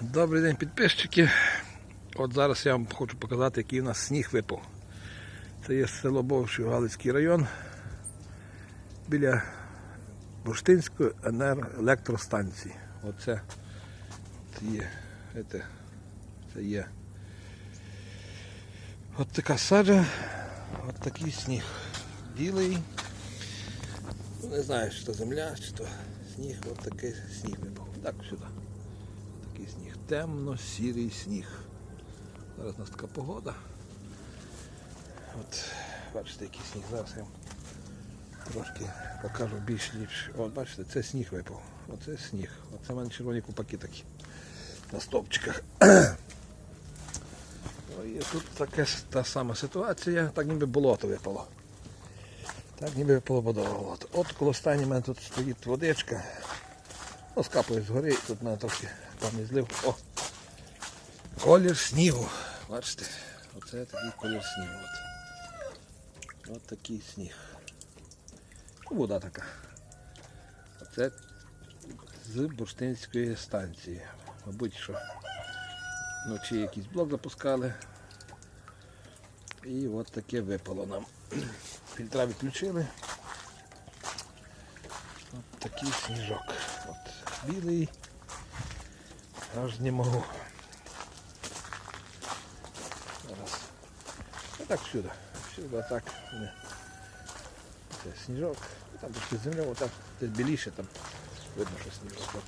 Добрий день, підписчики. От зараз я вам хочу показати, який у нас сніг випав. Це є село Бовший Галицький район біля Бурштинської енергоелектростанції. Оце це є. Це, це є. От така саджа, от такий сніг. Білий. Не знаю, чи то земля, чи то сніг, от такий сніг випав. Так сюди. Такий сніг. Темно-сірий сніг. Зараз у нас така погода. От, бачите, який сніг. Зараз я вам трошки покажу більш ліпше. От бачите, це сніг випав. Оце сніг. Оце в мене червоні купаки такі. На стовпчиках. Ну, І тут така та сама ситуація, так ніби болото випало. Так ніби випало болото. От коло стані в мене тут стоїть водичка. Ну, скапує згори, тут мене трохи там не злив. О! Колір снігу. Бачите? Оце такий колір снігу. От, от такий сніг. Ну, Вода така. Оце з бурштинської станції. Мабуть, що вночі якийсь блок запускали. І от таке випало нам. Фільтра відключили. От такий сніжок. От білий. Аж не можу. Зараз. Ну так всюди. Всюди так. Це сніжок. Там трошки земля, отак десь біліше там. Видно, що сніжок. От.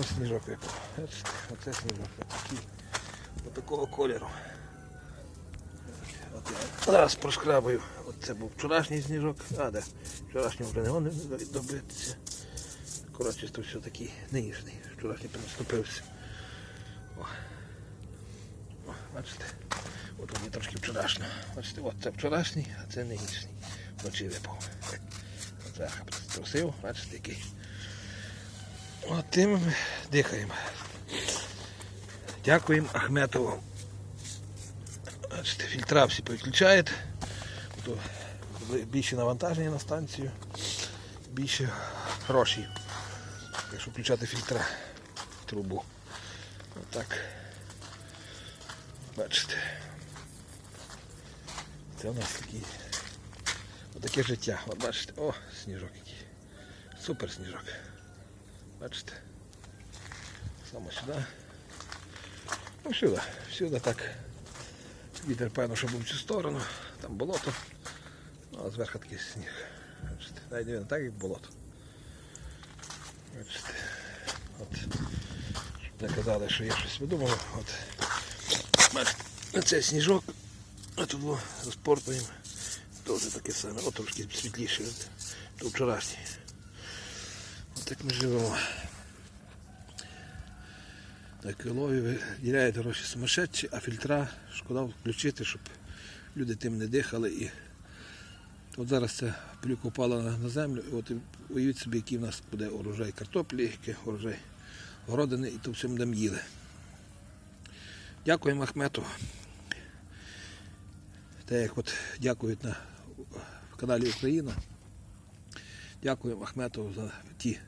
Ось сніжок випав. Оце сніжок. Такий. Такого кольору. От я зараз прошкрабаю. От це був вчорашній сніжок. А, де? Вчорашній вже не добитися. Коротше, все такий нинішній. Вчорашній переступився. О. О, бачите? От вони трошки вчорашній. Бачите, от це вчорашній, а це нинішній. Вночі випав. Оце трусив, бачите, який. От тим дихаємо. Дякуємо Ахметову. Бачите, фільтра всі повідключають. То більше навантаження на станцію, більше грошей. Якщо включати фільтра трубу. Отак. Бачите. Це у нас такий. Отаке життя. От бачите, о, сніжок який. Супер сніжок. Бачите? Саме сюди. Ну сюди, сюди так. Вітер, певно, що був в цю сторону, там болото, ну, а зверху такий сніг. Бачите, навіть не так, як болото. Бачите. От. Не казали, що я щось видумав. От. Бачите, це сніжок, а тут розпортуємо. Теж таке саме, от трошки світліше, то вчорашній. От так ми живемо. На Килові виділяють гроші сумасшедші, а фільтра шкода включити, щоб люди тим не дихали. І от зараз ця плюка впала на, землю, і от уявіть собі, який в нас буде урожай картоплі, який урожай городини, і то все будемо їли. Дякуємо Ахмету. Те, як от дякують на каналі Україна. Дякуємо Ахметову за ті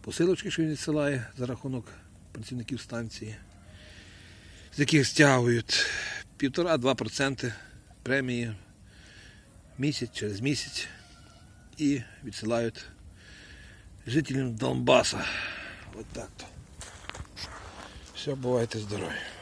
посилочки, що він відсилає за рахунок працівників станції, з яких стягують 1,5-2% премії місяць через місяць і відсилають жителям Донбаса. От так то. Все, бувайте здорові.